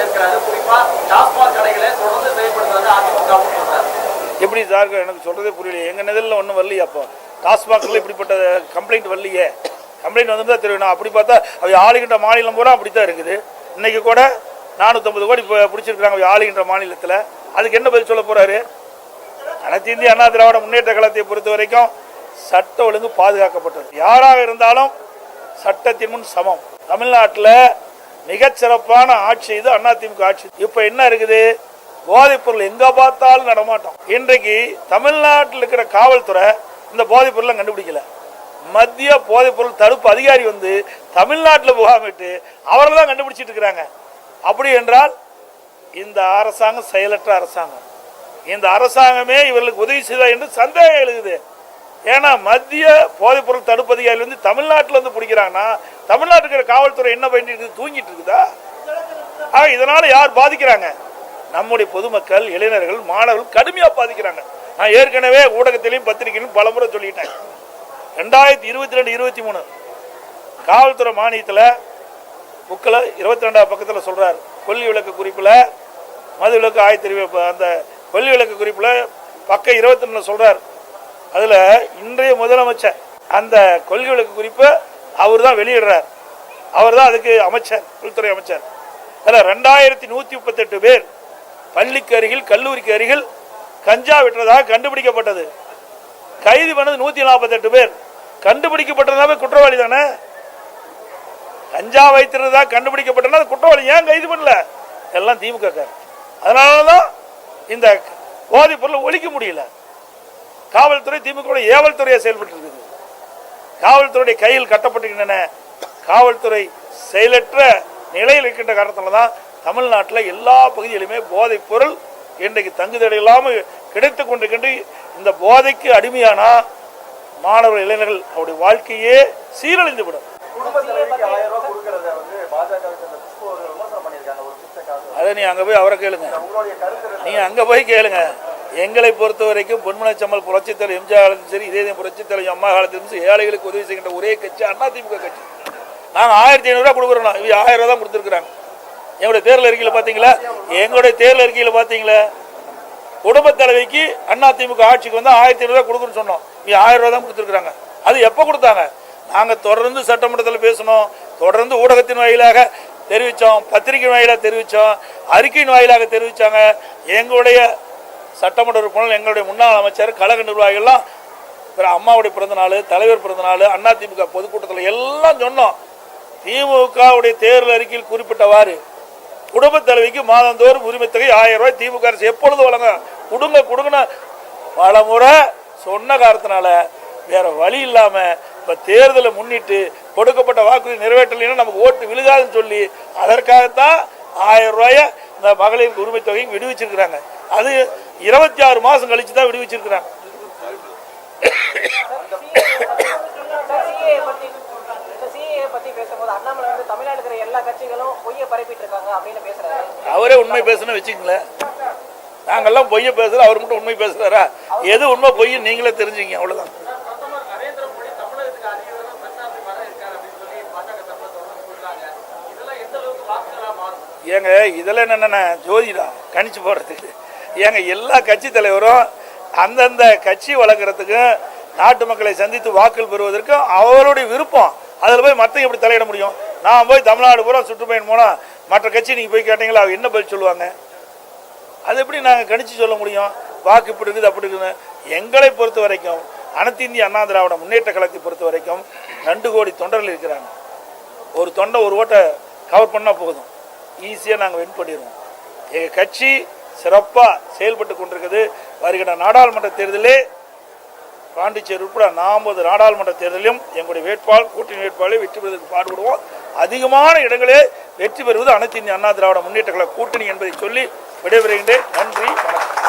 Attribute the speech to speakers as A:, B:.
A: சேர்க்கிறாரு குறிப்பா டாஸ்மாக் கடைகளை தொடர்ந்து செயல்படுத்துறது அதிமுகவும் எப்படி சார் எனக்கு சொல்கிறதே புரியலையே. எங்கள் நெதலில் ஒன்றும் வரலையே அப்போ? டாஸ்மாகில் இப்படிப்பட்ட கம்ப்ளைண்ட் வரலையே? கம்ப்ளைண்ட் வந்து தான் தெரியும் அப்படி பார்த்தா அவை ஆளுகின்ற மாநிலம் கூட அப்படிதான் இருக்குது. இன்றைக்கி கூட நானூற்றம்பது கோடி இப்போ பிடிச்சிருக்கிறாங்க அவை ஆளுகின்ற மாநிலத்தில். அதுக்கு என்ன பதில் சொல்ல போகிறாரு அனைத்து இந்திய அண்ணா திராவிட முன்னேற்ற கழகத்தை பொறுத்த வரைக்கும் சட்ட ஒழுங்கு பாதுகாக்கப்பட்டது. யாராக இருந்தாலும் சட்டத்தின் முன் சமம். தமிழ்நாட்டில் மிகச்சிறப்பான ஆட்சி இது அதிமுக ஆட்சி. இப்போ என்ன இருக்குது? போதைப் பொருள் எங்க பார்த்தாலும் நடமாட்டோம். இன்றைக்கு தமிழ்நாட்டில் இருக்கிற காவல்துறை இந்த போதைப் பொருளை கண்டுபிடிக்கல. மத்திய போதைப் பொருள் தடுப்பு அதிகாரி வந்து தமிழ்நாட்டில் முகாமிட்டு அவர்கள் தான் கண்டுபிடிச்சிட்டு இருக்கிறாங்க. அப்படி என்றால் இந்த அரசாங்கம் செயலற்ற அரசாங்கம். இந்த அரசாங்கமே இவர்களுக்கு உதவி செய்தா என்று சந்தேகம் எழுகுது. ஏன்னா மத்திய போதைப்பொருள் தடுப்பு அதிகாரி வந்து தமிழ்நாட்டில் வந்து பிடிக்கிறாங்கன்னா தமிழ்நாட்டுக்கு இருக்கிற காவல்துறை என்ன பண்ணிட்டு இருக்குது? தூங்கிட்டு இருக்குதா? ஆக இதனால யார் பாதிக்கிறாங்க? நம்முடைய பொதுமக்கள் இளைஞர்கள் மாணவர்கள் கடுமையாக பாதிக்கிறாங்க. நான் ஏற்கனவே ஊடகத்திலையும் பத்திரிகையிலும் பலமுறை சொல்லிட்டேன். ரெண்டாயிரத்தி இருபத்தி ரெண்டு இருபத்தி மூணு. காவல்துறை மானியத்தில் புக்கில் இருபத்தி ரெண்டாவது பக்கத்தில் சொல்கிறார் கொல்லி விளக்கு குறிப்பில் மது விளக்கு ஆயத்தறிவு அந்த கொல்லி விளக்கு குறிப்பில் பக்கம் இருபத்தி ரெண்டு சொல்கிறார் அதில் இன்றைய முதலமைச்சர் அந்த கொள்கை விளக்கு குறிப்பை அவர் தான் வெளியிடுறார். அவர் தான் அதுக்கு அமைச்சர் உள்துறை அமைச்சர். அதில் ரெண்டாயிரத்தி நூற்றி முப்பத்தெட்டு பேர் பள்ளிக்கு அருகில் கல்லூரிக்கு அருகில் கஞ்சா விட்டுறதாக கண்டுபிடிக்கப்பட்டது. கைது பண்ணது நூற்றி நாற்பத்தெட்டு பேர். கண்டுபிடிக்கப்பட்டதாவே குற்றவாளி தானே? கஞ்சா வைத்திருந்ததா கண்டுபிடிக்கப்பட்டனா அது குற்றவாளி ஏன் கைது பண்ணல? எல்லாம் திமுக அதனால தான் இந்த போதைப் பொருளை ஒழிக்க முடியல. காவல்துறை திமுக ஏவல் துறையை செயல்பட்டு இருக்குது காவல்துறையுடைய கையில் கட்டப்பட்டிருக்கின்றன. காவல்துறை செயலற்ற நிலையில் இருக்கின்ற காரணத்தில் தான் தமிழ்நாட்டில் எல்லா பகுதியிலுமே போதைப் பொருள் இன்றைக்கு தங்குதடை இல்லாமல் கிடைத்து கொண்டிருக்கின்ற இந்த போதைக்கு அடிமையானா மாணவர்கள் இளைஞர்கள் அவருடைய வாழ்க்கையே சீரழிந்து விடும் அதை நீ அங்கே போய் அவரை கேளுங்க? நீ அங்கே போய் கேளுங்க. எங்களை பொறுத்த வரைக்கும் பொன்மனச்சம்மல் புரட்சித்தலைவர் எம்ஜிஆர் காலத்திலும் சரி இதே புரட்சித்தலைவர் அம்மா காலத்திலும் சரி ஏழைகளுக்கு உதவி செய்கின்ற ஒரே கட்சி அதிமுக கட்சி. நாங்கள் ஆயிரத்தி ஐநூறுரூவா கொடுக்குறோம் இவங்க ஆயிரம் ரூபா தான் கொடுத்துருக்குறாங்க. எங்களுடைய தேர்தல் அறிக்கையில் பார்த்தீங்களா எங்களுடைய தேர்தல் அறிக்கையில் பார்த்தீங்களா குடும்ப தலைவிக்கு அதிமுக ஆட்சிக்கு வந்து ஆயிரத்தி ஐநூறுரூவா கொடுக்குன்னு சொன்னோம். இவங்க ஆயிரம் ரூபா தான் கொடுத்துருக்குறாங்க. அது எப்போ கொடுத்தாங்க? நாங்கள் தொடர்ந்து சட்டமன்றத்தில் பேசணும். தொடர்ந்து ஊடகத்தின் வாயிலாக தெரிவித்தோம் பத்திரிகை வாயிலாக தெரிவித்தோம் அறிக்கையின் வாயிலாக தெரிவித்தாங்க எங்களுடைய சட்டமன்ற உறுப்பினர் எங்களுடைய முன்னாள் அமைச்சர் கழக நிர்வாகிகள்லாம் பிற- அம்மாவுடைய பிறந்தநாள் தலைவர் பிறந்தநாள் அண்ணா திமுக பொதுக்கூட்டத்தில் எல்லாம் சொன்னோம். திமுகவுடைய தேர்தல் அறிக்கையில் குறிப்பிட்டவாறு குடும்ப தலைவிக்கு மாதந்தோறும் உரிமை தொகை ஆயிரம் ரூபாய் திமுக அரசு எப்பொழுது வழங்க கொடுங்க கொடுங்கன்னு பல முறை சொன்ன காரணத்தினால வேற வழி இல்லாம இப்ப தேர்தலை முன்னிட்டு கொடுக்கப்பட்ட வாக்குறுதி நிறைவேற்றலைன்னா நமக்கு ஓட்டு விழுகாதுன்னு சொல்லி அதற்காகத்தான் ஆயிரம் ரூபாய இந்த மகளிருக்கு உரிமை தொகையும் விடுவிச்சிருக்கிறாங்க. அது இருபத்தி ஆறு மாசம் கழிச்சு தான் விடுவிச்சிருக்கிறாங்க.
B: சிஏஏ பத்தி இந்த சிஏஏ பத்தி பேசும்போது அண்ணாமலை வந்து தமிழ்நாடு இருக்கிற எல்லா கட்சிகளும் பொய்யை பரப்பிட்டு இருக்காங்க அப்படின்னு பேசுறாரு.
A: அவரே உண்மை பேசுன்னு வச்சுக்கங்களேன். நாங்கெல்லாம் பொய்ய பேசுறோம் அவர் மட்டும் உண்மை பேசுறாரா? எது உண்மை பொய் நீங்களே தெரிஞ்சுங்க அவ்வளவுதான். ஏங்க இதெல்லாம் என்னென்ன ஜோதிடா? கணிச்சு போடுறதுக்கு ஏங்க எல்லா கட்சி தலைவரும் அந்தந்த கட்சி வளர்க்குறதுக்கும் நாட்டு மக்களை சந்தித்து வாக்கள் பெறுவதற்கும் அவருடைய விருப்பம். அதில் போய் மற்ற எப்படி தலையிட முடியும்? நான் போய் தமிழ்நாடு பூரா சுற்றுப்பயணம் போனால் மற்ற கட்சி நீங்கள் போய் கேட்டீங்களா? அவங்க என்ன பதில் சொல்லுவாங்க? அது எப்படி நாங்கள் கணிச்சு சொல்ல முடியும்? வாக்கு இப்படி இருக்குது அப்படி இருக்குது எங்களை பொறுத்த வரைக்கும் அனைத்து இந்திய அண்ணா திராவிட முன்னேற்ற கழகத்தை பொறுத்த வரைக்கும் ரெண்டு கோடி தொண்டர்கள் இருக்கிறாங்க. ஒரு தொண்டை ஒரு ஓட்டை கவர் பண்ணால் போதும். ஈஸியாக நாங்கள் வின் பண்ணிடுவோம். எங்கள் கட்சி சிறப்பாக செயல்பட்டு கொண்டிருக்குது. வருகிற நாடாளுமன்ற தேர்தலே பாண்டிச்சேரி உட்பட நாற்பது நாடாளுமன்ற தேர்தலிலும் எங்களுடைய வேட்பாளர் கூட்டணி வேட்பாளரை வெற்றி பெறுவதற்கு பாடுபடுவோம். அதிகமான இடங்களே வெற்றி பெறுவது அனைத்து இந்திய அண்ணா திராவிட முன்னேற்ற கழக கூட்டணி என்பதை சொல்லி விடைபெறுகின்றேன். நன்றி வணக்கம்.